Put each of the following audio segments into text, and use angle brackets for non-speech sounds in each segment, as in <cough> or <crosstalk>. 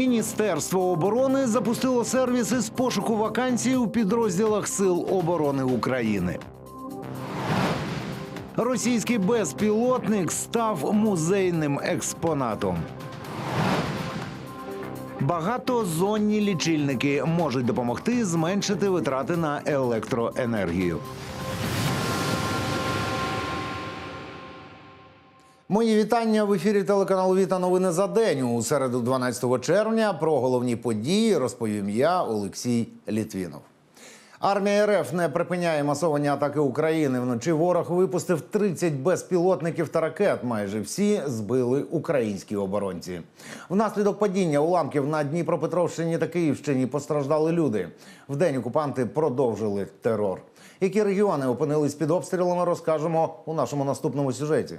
Міністерство оборони запустило сервіси з пошуку вакансій у підрозділах Сил оборони України. Російський безпілотник став музейним експонатом. Багатозонні лічильники можуть допомогти зменшити витрати на електроенергію. Мої вітання в ефірі телеканалу Віта новини за день. У середу, 12 червня, про головні події розповім я, Олексій Літвінов. Армія РФ не припиняє масовані атаки України. Вночі ворог випустив 30 безпілотників та ракет. Майже всі збили українські оборонці. Внаслідок падіння уламків на Дніпропетровщині та Київщині постраждали люди. Вдень окупанти продовжили терор. Які регіони опинились під обстрілами, розкажемо у нашому наступному сюжеті.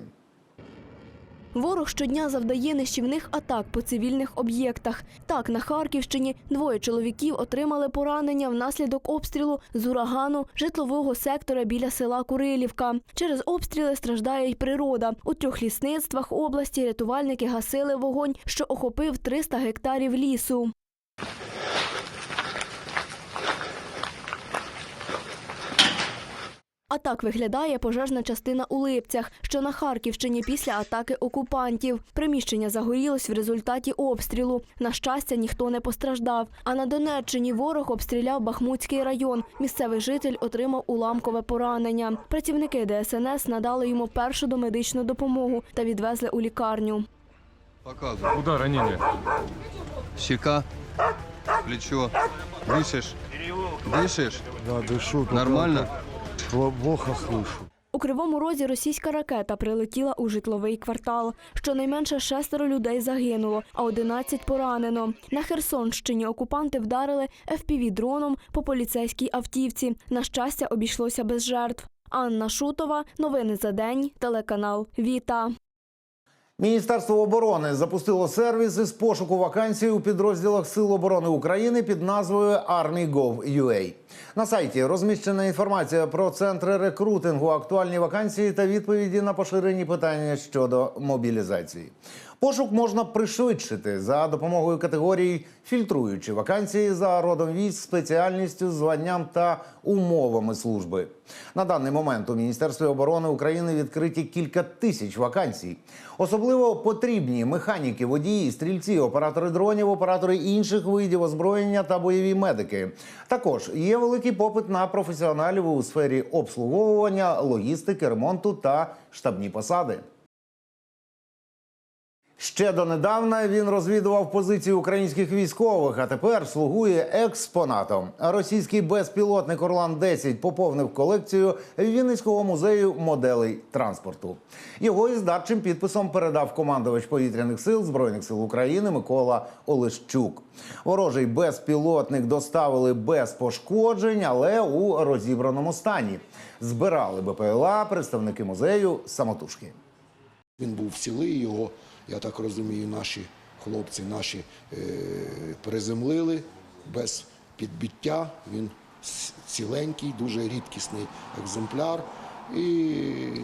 Ворог щодня завдає нищівних атак по цивільних об'єктах. Так, на Харківщині двоє чоловіків отримали поранення внаслідок обстрілу з урагану житлового сектора біля села Курилівка. Через обстріли страждає й природа. У трьох лісництвах області рятувальники гасили вогонь, що охопив 300 гектарів лісу. А так виглядає пожежна частина у Липцях, що на Харківщині після атаки окупантів. Приміщення загорілось в результаті обстрілу. На щастя, ніхто не постраждав. А на Донеччині ворог обстріляв Бахмутський район. Місцевий житель отримав уламкове поранення. Працівники ДСНС надали йому першу домедичну допомогу та відвезли у лікарню. Показывай. Куда ранение? Щека, плечо. Дышишь? Дышишь? Да, дышу. только Нормально? Плохо слышу. У Кривому Розі російська ракета прилетіла у житловий квартал. Щонайменше шестеро людей загинуло, а 11 поранено. На Херсонщині окупанти вдарили FPV-дроном по поліцейській автівці. На щастя, обійшлося без жертв. Анна Шутова. Новини за день. Телеканал Віта. Міністерство оборони запустило сервіс із пошуку вакансій у підрозділах Сил оборони України під назвою Army.gov.ua. На сайті розміщена інформація про центри рекрутингу, актуальні вакансії та відповіді на поширені питання щодо мобілізації. Пошук можна пришвидшити за допомогою категорій, фільтруючи вакансії за родом військ, спеціальністю, званням та умовами служби. На даний момент у Міністерстві оборони України відкриті кілька тисяч вакансій. Особливо потрібні механіки, водії, стрільці, оператори дронів, оператори інших видів озброєння та бойові медики. Також є великий попит на професіоналів у сфері обслуговування, логістики, ремонту та штабні посади. Ще донедавна він розвідував позиції українських військових, а тепер слугує експонатом. Російський безпілотник Орлан 10 поповнив колекцію Вінницького музею моделей транспорту. Його із датчим підписом передав командувач повітряних сил збройних сил України Микола Олещук. Ворожий безпілотник доставили без пошкоджень, але у розібраному стані. Збирали БПЛА представники музею самотужки. Він був цілий, його, я так розумію, наші хлопці наші е, приземлили без підбиття. Він ціленький, дуже рідкісний екземпляр. І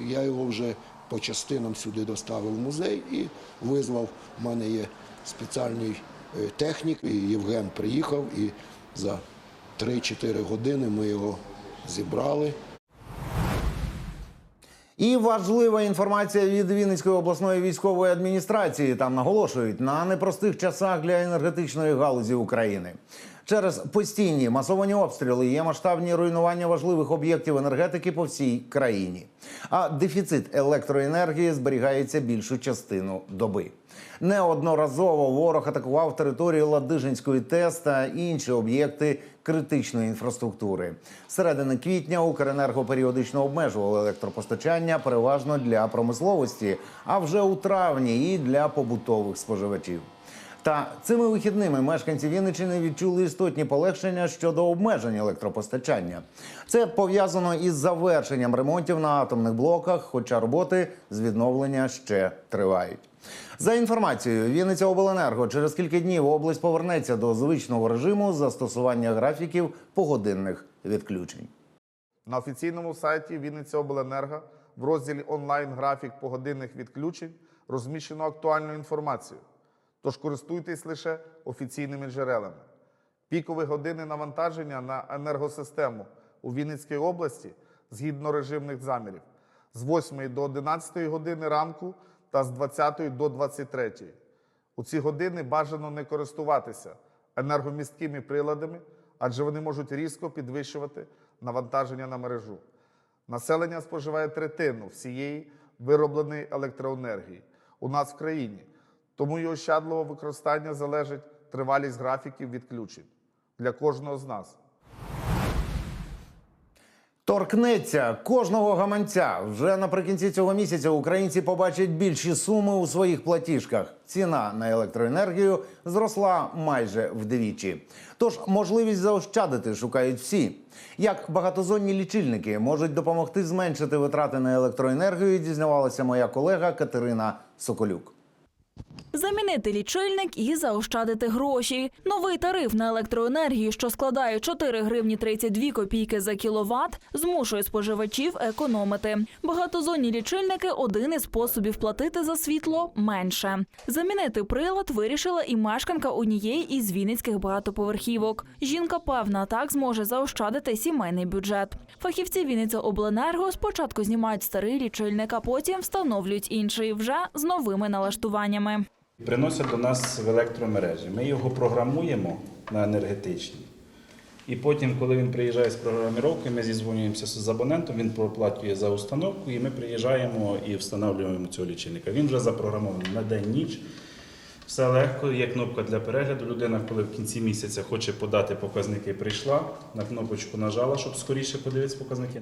я його вже по частинам сюди доставив в музей і визвав. У мене є спеціальний е, технік, і Євген приїхав і за 3-4 години ми його зібрали. І важлива інформація від Вінницької обласної військової адміністрації. Там наголошують на непростих часах для енергетичної галузі України. Через постійні масовані обстріли є масштабні руйнування важливих об'єктів енергетики по всій країні. А дефіцит електроенергії зберігається більшу частину доби. Неодноразово ворог атакував територію Ладижинської ТЕС та інші об'єкти критичної інфраструктури. Середини квітня Укренерго періодично обмежувало електропостачання переважно для промисловості, а вже у травні і для побутових споживачів. Та цими вихідними мешканці Вінниччини відчули істотні полегшення щодо обмежень електропостачання. Це пов'язано із завершенням ремонтів на атомних блоках, хоча роботи з відновлення ще тривають. За інформацією Вінниця Обленерго через кілька днів область повернеться до звичного режиму застосування графіків погодинних відключень. На офіційному сайті Вінниця Обленерго в розділі онлайн графік погодинних відключень розміщено актуальну інформацію. Тож користуйтесь лише офіційними джерелами. Пікові години навантаження на енергосистему у Вінницькій області згідно режимних замірів з 8 до 11 години ранку та з 20 до 23. У ці години бажано не користуватися енергомісткими приладами, адже вони можуть різко підвищувати навантаження на мережу. Населення споживає третину всієї виробленої електроенергії у нас в країні, тому і ощадливого використання залежить тривалість графіків відключень для кожного з нас. Торкнеться кожного гаманця. Вже наприкінці цього місяця українці побачать більші суми у своїх платіжках. Ціна на електроенергію зросла майже вдвічі. Тож можливість заощадити шукають всі. Як багатозонні лічильники можуть допомогти зменшити витрати на електроенергію, дізнавалася моя колега Катерина Соколюк. Замінити лічильник і заощадити гроші. Новий тариф на електроенергію, що складає 4 гривні 32 копійки за кіловат, змушує споживачів економити. Багатозонні лічильники один із способів платити за світло менше. Замінити прилад вирішила і мешканка однієї із вінницьких багатоповерхівок. Жінка певна, так зможе заощадити сімейний бюджет. Фахівці Вінниця Обленерго спочатку знімають старий лічильник, а потім встановлюють інший вже з новими налаштуваннями. Приносять до нас в електромережі. Ми його програмуємо на енергетичні. І потім, коли він приїжджає з програміровки, ми зізвонюємося з абонентом, він проплачує за установку, і ми приїжджаємо і встановлюємо цього лічильника. Він вже запрограмований на день ніч. Все легко, є кнопка для перегляду. Людина, коли в кінці місяця хоче подати показники, прийшла, на кнопочку нажала, щоб скоріше подивитися показники.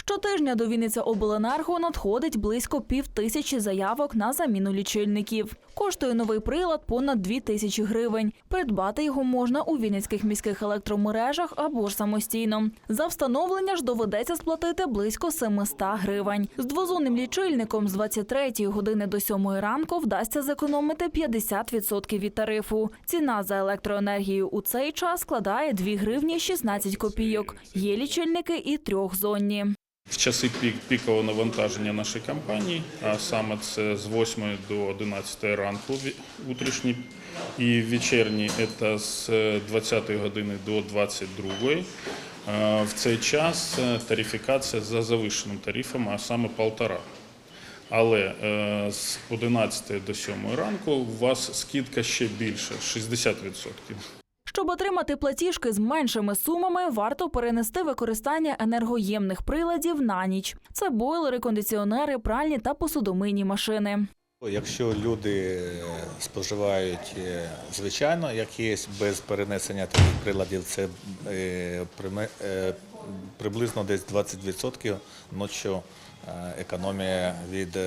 Щотижня до Вінниця Обленерго надходить близько пів тисячі заявок на заміну лічильників. Коштує новий прилад понад дві тисячі гривень. Придбати його можна у вінницьких міських електромережах або ж самостійно. За встановлення ж доведеться сплатити близько 700 гривень. З двозонним лічильником з 23 години до 7 ранку вдасться зекономити 50% від тарифу. Ціна за електроенергію у цей час складає 2 гривні 16 копійок. Є лічильники і трьохзонні. В часи пік пікового навантаження нашої компанії, а саме це з 8 до 11 ранку утрішні і вечірні це з 20 години до 22. Е, В цей час е, тарифікація за завищеним тарифом, а саме полтора. Але е, з 11 до 7 ранку у вас скидка ще більша 60%. Щоб отримати платіжки з меншими сумами, варто перенести використання енергоємних приладів на ніч. Це бойлери, кондиціонери, пральні та посудомийні машини. Якщо люди е, споживають е, звичайно, якісь без перенесення таких приладів, це е, приблизно десь 20% ночі е, економія від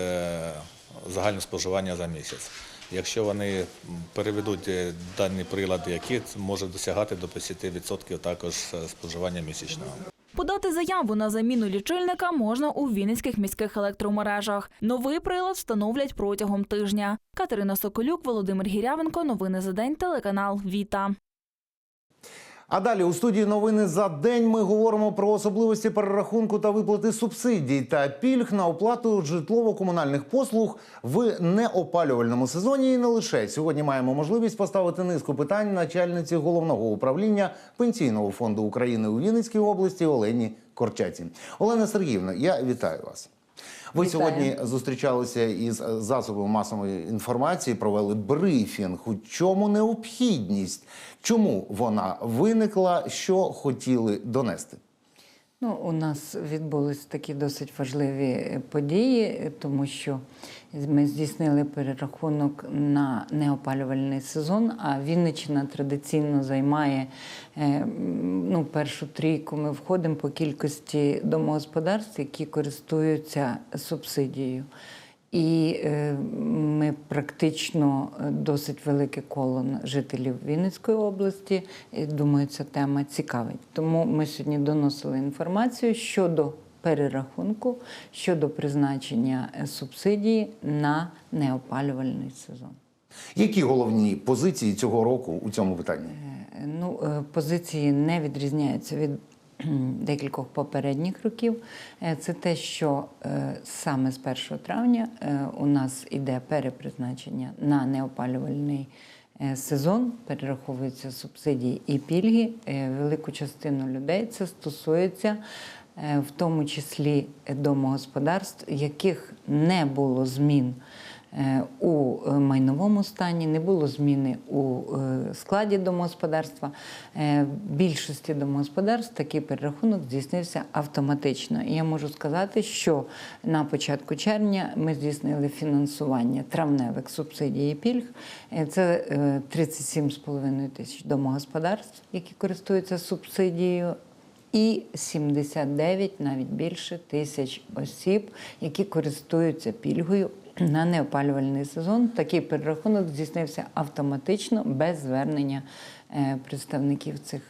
загального споживання за місяць. Якщо вони переведуть е, дані прилади, які можуть досягати до 50% також е, споживання місячного. Подати заяву на заміну лічильника можна у вінницьких міських електромережах. Новий прилад встановлять протягом тижня. Катерина Соколюк, Володимир Гірявенко. Новини за день. Телеканал Віта. А далі у студії новини за день ми говоримо про особливості перерахунку та виплати субсидій та пільг на оплату житлово-комунальних послуг в неопалювальному сезоні. І не лише сьогодні маємо можливість поставити низку питань начальниці головного управління пенсійного фонду України у Вінницькій області Олені Корчаці. Олена Сергіївна, я вітаю вас. Ви Вітаю. сьогодні зустрічалися із засобами масової інформації, провели брифінг. У чому необхідність? Чому вона виникла? Що хотіли донести? Ну, у нас відбулись такі досить важливі е, події, е, тому що ми здійснили перерахунок на неопалювальний сезон, а Вінниччина традиційно займає е, ну, першу трійку. Ми входимо по кількості домогосподарств, які користуються субсидією. І е, ми практично е, досить велике коло жителів Вінницької області. І, думаю, ця тема цікавить. Тому ми сьогодні доносили інформацію щодо перерахунку, щодо призначення е, субсидії на неопалювальний сезон. Які головні позиції цього року у цьому питанні? Ну, позиції не відрізняються від <clears throat> декількох попередніх років, е, це те, що е, саме з 1 травня е, у нас іде перепризначення на неопалювальний сезон, перераховуються субсидії і пільги. Велику частину людей це стосується. В тому числі домогосподарств, яких не було змін у е, майновому стані, не було зміни у е, складі домогосподарства. Е, В більшості домогосподарств такий перерахунок здійснився автоматично. І я можу сказати, що на початку червня ми здійснили фінансування травневих субсидій і пільг. Е, Це е, 37,5 тисяч домогосподарств, які користуються субсидією і 79, навіть більше тисяч осіб, які користуються пільгою на неопалювальний сезон. Такий перерахунок здійснився автоматично без звернення е, представників цих.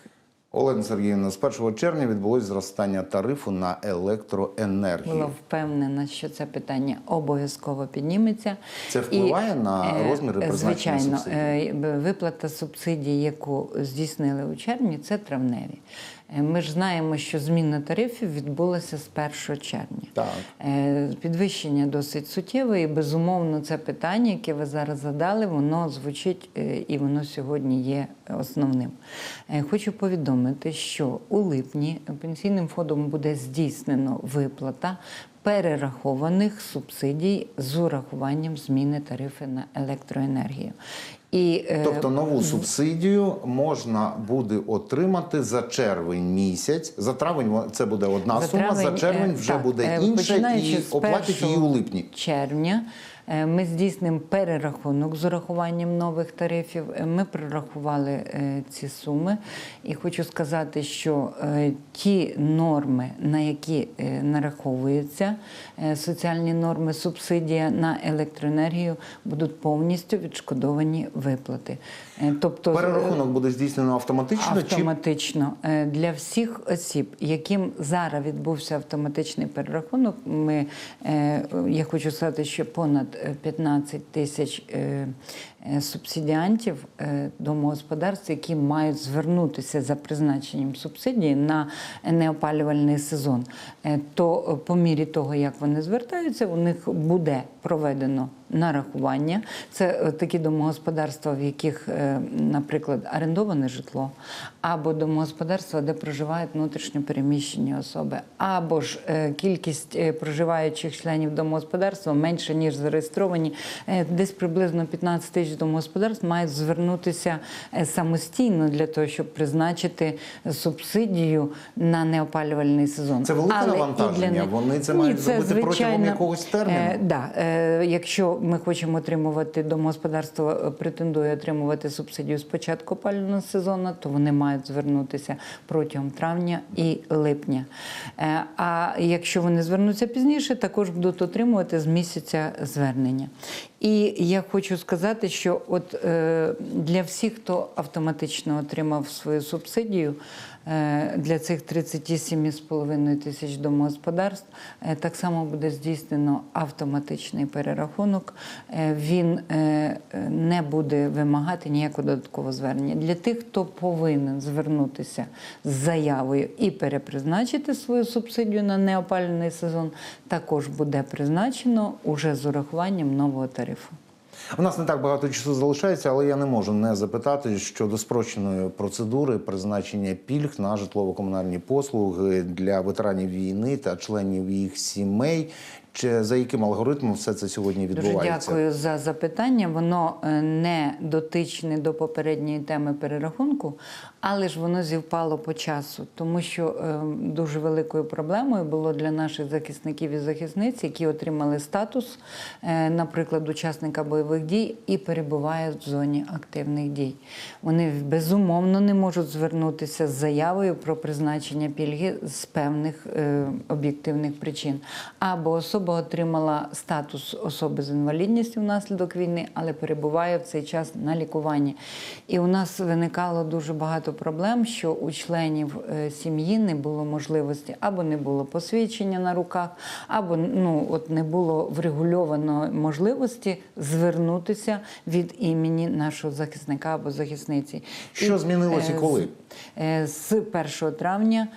Олена Сергіївна, з 1 червня відбулось зростання тарифу на електроенергію. Була впевнена, що це питання обов'язково підніметься. Це впливає на е, розміри призначення Звичайно, субсидій? е, виплата субсидій, яку здійснили у червні, це травневі. Е, Ми ж знаємо, що зміна тарифів відбулася з 1 червня. Так. Е, Підвищення досить суттєве, і безумовно це питання, яке ви зараз задали, воно звучить е, і воно сьогодні є основним. Хочу повідомити, що у липні пенсійним фондом буде здійснено виплата перерахованих субсидій з урахуванням зміни тарифи на електроенергію. І, е, Тобто нову субсидію можна буде отримати за червень місяць. За травень це буде одна За сума, за червень е, вже так, буде е, інша і оплатять її у липні. червня. Е, Ми здійснимо перерахунок з урахуванням нових тарифів. Е, Ми прорахували е, ці суми, і хочу сказати, що ті норми, на які нараховуються соціальні норми, субсидія на електроенергію, будуть повністю відшкодовані виплати. Е, Тобто Перерахунок буде здійснено автоматично Автоматично чи... для всіх осіб, яким зараз відбувся автоматичний перерахунок. Ми е, я хочу сказати, що понад е, 15 тисяч е, е, субсидіантів е, домогосподарств, які мають звернутися за призначенням субсидії на неопалювальний сезон. Е, То е, по мірі того, як вони звертаються, у них буде проведено нарахування. Це е, такі домогосподарства, в яких, е, наприклад, орендоване житло, або домогосподарства, де проживають внутрішньо переміщені особи, або ж е, кількість е, проживаючих членів домогосподарства менше ніж зареєстровані. Е, Десь приблизно 15 тисяч домогосподарств мають звернутися е, самостійно для того, щоб призначити субсидію на неопалювальний сезон. Це велике Але для навантаження? них- Вони це мають зробити протягом якогось терміну? е, Да, е, якщо ми хочемо отримувати домогосподарство, е, претендує отримувати субсидію з початку опалювального сезону, то вони мають звернутися протягом травня і липня. Е, а якщо вони звернуться пізніше, також будуть отримувати з місяця звернення. І я хочу сказати, що от е, для всіх, хто автоматично отримав свою субсидію, для цих 37,5 тисяч домогосподарств е, так само буде здійснено автоматичний перерахунок. Е, Він е, е, не буде вимагати ніякого додаткового звернення. Для тих, хто повинен звернутися з заявою і перепризначити свою субсидію на неопалювальний сезон, також буде призначено уже з урахуванням нового тарифу. У нас не так багато часу залишається, але я не можу не запитати щодо спрощеної процедури призначення пільг на житлово-комунальні послуги для ветеранів війни та членів їх сімей. Чи за яким алгоритмом все це сьогодні Дуже відбувається? дякую за запитання. Воно е, не дотичне до попередньої теми перерахунку, але ж воно зівпало по часу, тому що е, дуже великою проблемою було для наших захисників і захисниць, які отримали статус, е, наприклад, учасника бойових дій і перебувають в зоні активних дій. Вони безумовно не можуть звернутися з заявою про призначення пільги з певних об'єктивних причин. Або особа отримала статус особи з інвалідністю внаслідок війни, але перебуває в цей час на лікуванні. І у нас виникало дуже багато проблем, що у членів е, сім'ї не було можливості або не було посвідчення на руках, або ну от не було врегульовано можливості звернутися. від імені нашого захисника або захисниці. Що змінилось і е, коли? з- Е, 1 травня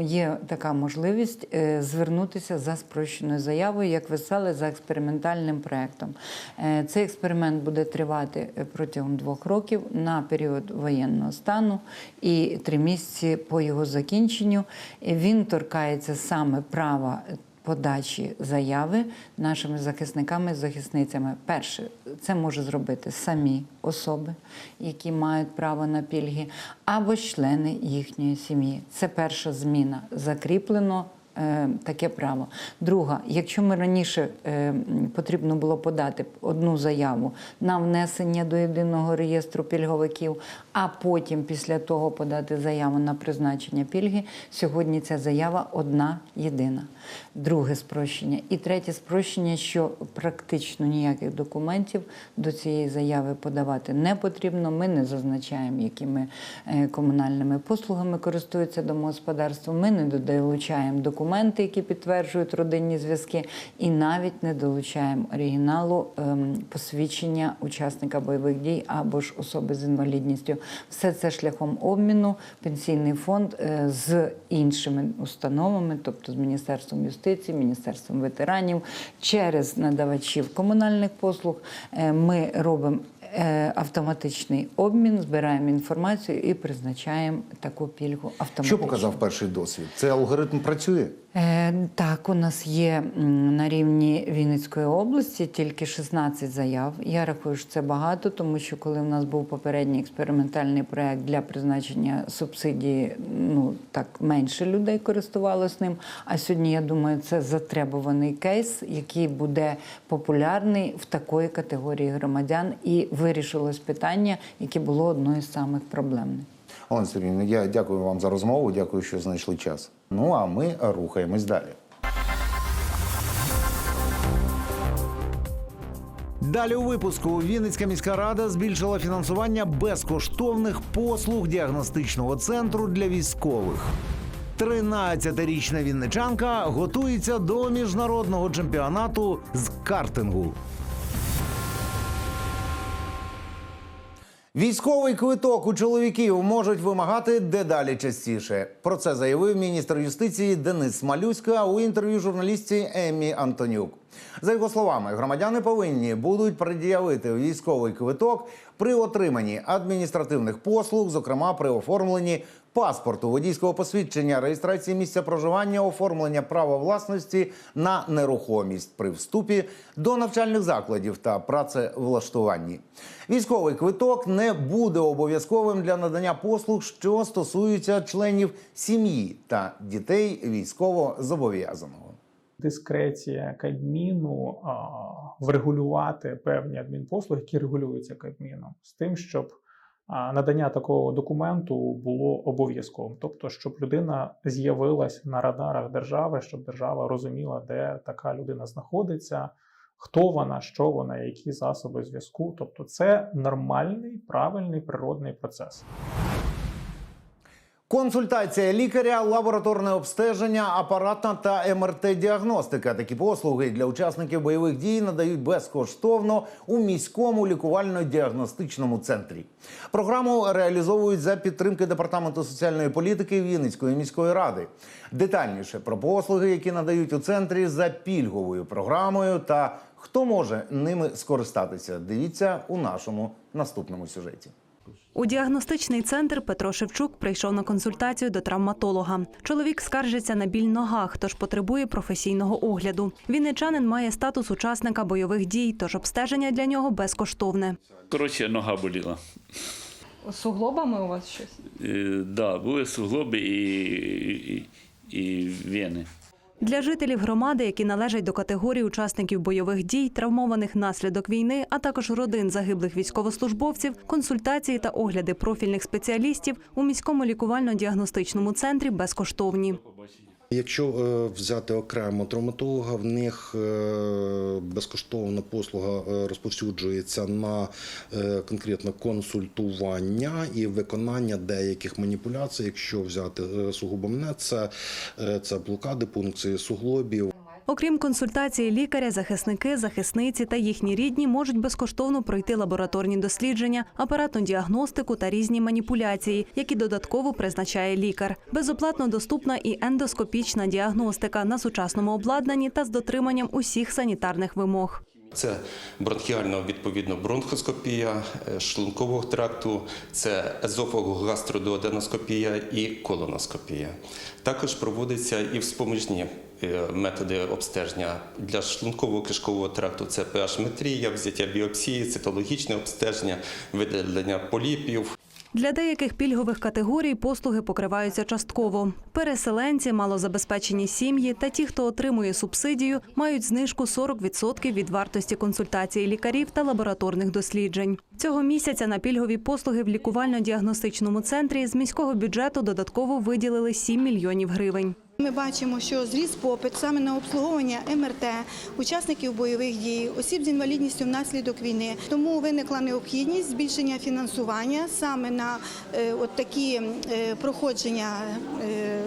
є така можливість е, звернутися за спрощеною заявою, як ви сказали, за експериментальним проєктом. Е, Цей експеримент буде тривати е, протягом двох років на період воєнного стану і три місяці по його закінченню. Він торкається саме права подачі заяви нашими захисниками захисницями. Перше, це може зробити самі особи, які мають право на пільги, або члени їхньої сім'ї. Це перша зміна. Закріплено. Е, Таке право. Друга, якщо ми раніше е, потрібно було подати одну заяву на внесення до єдиного реєстру пільговиків, а потім після того подати заяву на призначення пільги, сьогодні ця заява одна єдина. Друге спрощення. І третє спрощення, що практично ніяких документів до цієї заяви подавати не потрібно. Ми не зазначаємо, якими е, комунальними послугами користується домогосподарство. Ми не долучаємо документи, які підтверджують родинні зв'язки, і навіть не долучаємо оригіналу ем, посвідчення учасника бойових дій або ж особи з інвалідністю. Все це шляхом обміну пенсійний фонд е, з іншими установами, тобто з Міністерством юстиції, Міністерством ветеранів, через надавачів комунальних послуг. е, Ми робимо автоматичний обмін, збираємо інформацію і призначаємо таку пільгу автоматично. Що показав перший досвід? Це алгоритм працює? Е, Так, у нас є на рівні Вінницької області тільки 16 заяв. Я рахую, що це багато, тому що коли в нас був попередній експериментальний проект для призначення субсидії, ну так менше людей користувалось ним. А сьогодні я думаю, це затребуваний кейс, який буде популярний в такої категорії громадян, і вирішилось питання, яке було одною з самих проблемних. Олена Сергійовна, я дякую вам за розмову, дякую, що знайшли час. Ну а ми рухаємось далі. Далі у випуску Вінницька міська рада збільшила фінансування безкоштовних послуг діагностичного центру для військових. 13-річна вінничанка готується до міжнародного чемпіонату з картингу. Військовий квиток у чоловіків можуть вимагати дедалі частіше. Про це заявив міністр юстиції Денис Малюська у інтерв'ю журналістці Еммі Антонюк. За його словами, громадяни повинні будуть пред'явити військовий квиток при отриманні адміністративних послуг, зокрема при оформленні паспорту, водійського посвідчення, реєстрації місця проживання, оформлення права власності на нерухомість при вступі до навчальних закладів та працевлаштуванні. Військовий квиток не буде обов'язковим для надання послуг, що стосуються членів сім'ї та дітей військовозобов'язаного. дискреція Кабміну врегулювати певні адмінпослуги, які регулюються Кабміном, з тим, щоб надання такого документу було обов'язковим, тобто, щоб людина з'явилась на радарах держави, щоб держава розуміла, де така людина знаходиться. Хто вона, що вона, які засоби зв'язку. Тобто, це нормальний, правильний природний процес. Консультація лікаря, лабораторне обстеження, апаратна та МРТ-діагностика. Такі послуги для учасників бойових дій надають безкоштовно у міському лікувально-діагностичному центрі. Програму реалізовують за підтримки департаменту соціальної політики Вінницької міської ради. Детальніше про послуги, які надають у центрі за пільговою програмою, та хто може ними скористатися. Дивіться у нашому наступному сюжеті. У діагностичний центр Петро Шевчук прийшов на консультацію до травматолога. Чоловік скаржиться на біль ногах, тож потребує професійного огляду. Вінничанин має статус учасника бойових дій, тож обстеження для нього безкоштовне. Коротше, нога боліла. Суглобами у вас щось? Е, да, були суглоби і, і, і вени. Для жителів громади, які належать до категорії учасників бойових дій, травмованих внаслідок війни, а також родин загиблих військовослужбовців, консультації та огляди профільних спеціалістів у міському лікувально-діагностичному центрі безкоштовні. Якщо е, взяти окремо травматолога, в них е, безкоштовна послуга е, розповсюджується на конкретно консультування і виконання деяких маніпуляцій. Якщо взяти сугубо мене, це, це блокади, пункції суглобів. Окрім консультації лікаря, захисники, захисниці та їхні рідні можуть безкоштовно пройти лабораторні дослідження, апаратну діагностику та різні маніпуляції, які додатково призначає лікар. Безоплатно доступна і ендоскопічна діагностика на сучасному обладнанні та з дотриманням усіх санітарних вимог. Це бронхіальна відповідно бронхоскопія е, шлункового тракту, це езофого-гастродуоденоскопія і колоноскопія. Також проводиться і вспоміжні методи обстеження для шлунково-кишкового тракту. Це pH-метрія, взяття біопсії, цитологічне обстеження, видалення поліпів. Для деяких пільгових категорій послуги покриваються частково. Переселенці, малозабезпечені сім'ї та ті, хто отримує субсидію, мають знижку 40% від вартості консультації лікарів та лабораторних досліджень. Цього місяця на пільгові послуги в лікувально-діагностичному центрі з міського бюджету додатково виділили 7 мільйонів гривень. Ми бачимо, що зріс попит саме на обслуговування МРТ, учасників бойових дій, осіб з інвалідністю внаслідок війни. Тому виникла необхідність збільшення фінансування саме на е, от такі е, проходження е,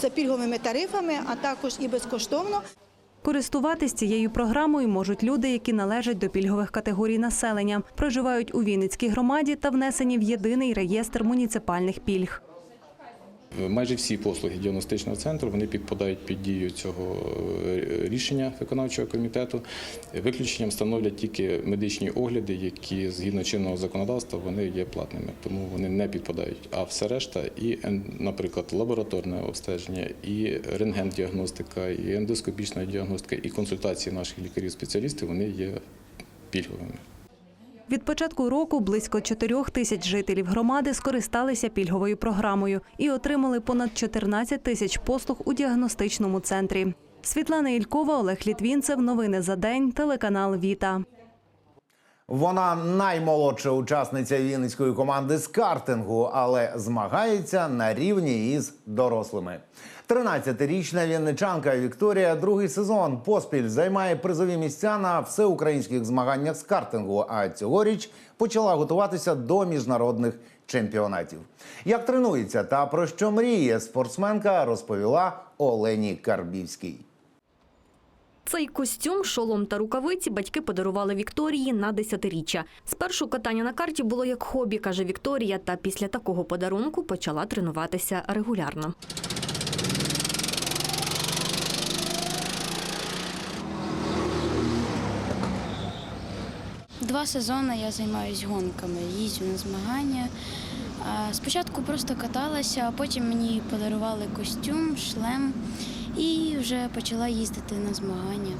за пільговими тарифами, а також і безкоштовно. Користуватись цією програмою можуть люди, які належать до пільгових категорій населення, проживають у Вінницькій громаді та внесені в єдиний реєстр муніципальних пільг. Майже всі послуги діагностичного центру вони підпадають під дію цього е, рішення виконавчого комітету. Виключенням становлять тільки медичні огляди, які згідно чинного законодавства вони є платними, тому вони не підпадають. А все решта, і наприклад, лабораторне обстеження, і рентген-діагностика, і ендоскопічна діагностика, і консультації наших лікарів-спеціалістів вони є пільговими. Від початку року близько 4 тисяч жителів громади скористалися пільговою програмою і отримали понад 14 тисяч послуг у діагностичному центрі. Світлана Ількова, Олег Літвінцев. Новини за день. Телеканал Віта. Вона наймолодша учасниця вінницької команди з картингу, але змагається на рівні із дорослими. 13-річна вінничанка Вікторія другий сезон поспіль займає призові місця на всеукраїнських змаганнях з картингу. А цьогоріч почала готуватися до міжнародних чемпіонатів. Як тренується та про що мріє спортсменка, розповіла Олені Карбівській. Цей костюм, шолом та рукавиці батьки подарували Вікторії на десятиріччя. Спершу катання на карті було як хобі, каже Вікторія, та після такого подарунку почала тренуватися регулярно. Два сезони я займаюся гонками, їздю на змагання. Спочатку просто каталася, а потім мені подарували костюм, шлем і вже почала їздити на змагання.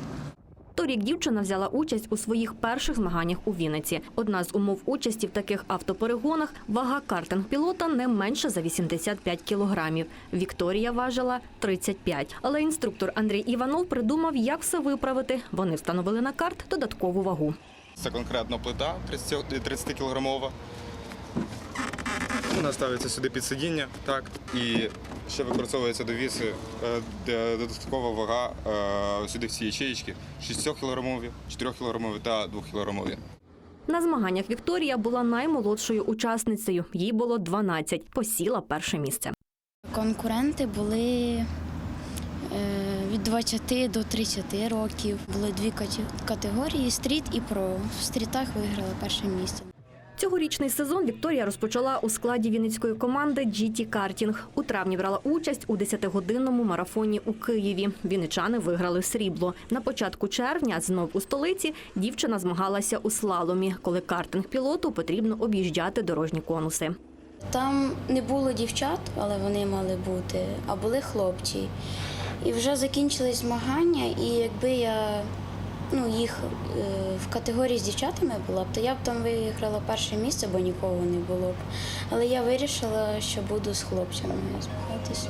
Торік дівчина взяла участь у своїх перших змаганнях у Вінниці. Одна з умов участі в таких автоперегонах – вага картинг-пілота не менше за 85 кілограмів. Вікторія важила 35. Але інструктор Андрій Іванов придумав, як все виправити. Вони встановили на карт додаткову вагу. Це конкретно плита 30 кілограмова. Вона ставиться сюди під сидіння, так, і ще використовується до віси е, де додаткова вага е, сюди всі ячеїчки 6 кілограмові, 4 кілограмові та 2 кілограмові. На змаганнях Вікторія була наймолодшою учасницею. Їй було 12. Посіла перше місце. Конкуренти були е, від 20 до 30 років. Були дві кате- категорії стріт і про. В стрітах виграла перше місце. Цьогорічний сезон Вікторія розпочала у складі вінницької команди GT Картінг. У травні брала участь у 10-годинному марафоні у Києві. Вінничани виграли срібло. На початку червня, знов у столиці, дівчина змагалася у слаломі, коли картинг-пілоту потрібно об'їжджати дорожні конуси. Там не було дівчат, але вони мали бути, а були хлопці. І вже закінчились змагання, і якби я ну, їх е, в категорії з дівчатами була б, то я б там виграла перше місце, бо нікого не було б. Але я вирішила, що буду з хлопцями змагатися.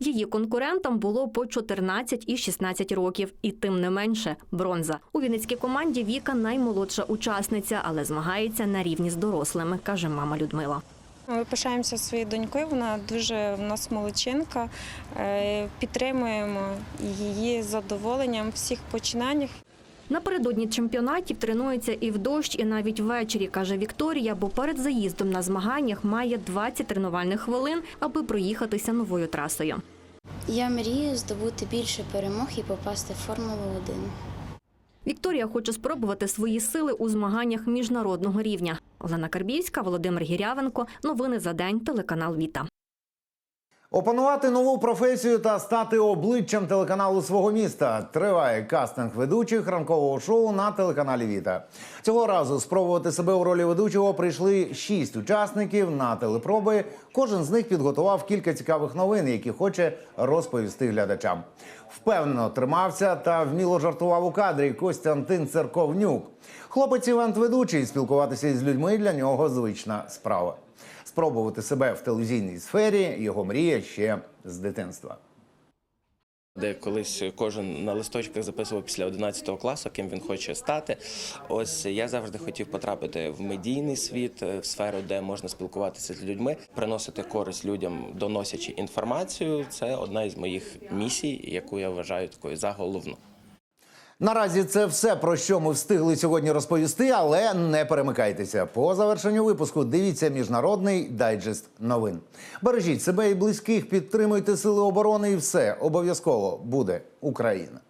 Її конкурентам було по 14 і 16 років, і тим не менше бронза. У вінницькій команді Віка наймолодша учасниця, але змагається на рівні з дорослими, каже мама Людмила. Ми пишаємося своєю донькою, вона дуже в нас молодчинка. Е, Підтримуємо її задоволенням в всіх починаннях. Напередодні чемпіонатів тренується і в дощ, і навіть ввечері, каже Вікторія, бо перед заїздом на змаганнях має 20 тренувальних хвилин, аби проїхатися новою трасою. Я мрію здобути більше перемог і попасти в Формулу 1. Вікторія хоче спробувати свої сили у змаганнях міжнародного рівня. Олена Карбівська, Володимир Гірявенко. Новини за день. Телеканал Віта. Опанувати нову професію та стати обличчям телеканалу свого міста триває кастинг ведучих ранкового шоу на телеканалі Віта. Цього разу спробувати себе у ролі ведучого прийшли шість учасників на телепроби. Кожен з них підготував кілька цікавих новин, які хоче розповісти глядачам. Впевнено тримався та вміло жартував у кадрі Костянтин Церковнюк. Хлопець івент-ведучий спілкуватися із людьми для нього звична справа. Спробувати себе в телевізійній сфері його мрія ще з дитинства. Де колись кожен на листочках записував після 11 класу, ким він хоче стати. Ось я завжди хотів потрапити в медійний світ, в сферу, де можна спілкуватися з людьми, приносити користь людям, доносячи інформацію. Це одна із моїх місій, яку я вважаю такою заголовну. Наразі це все про що ми встигли сьогодні розповісти, але не перемикайтеся. По завершенню випуску дивіться міжнародний дайджест новин. Бережіть себе і близьких, підтримуйте сили оборони, і все обов'язково буде Україна.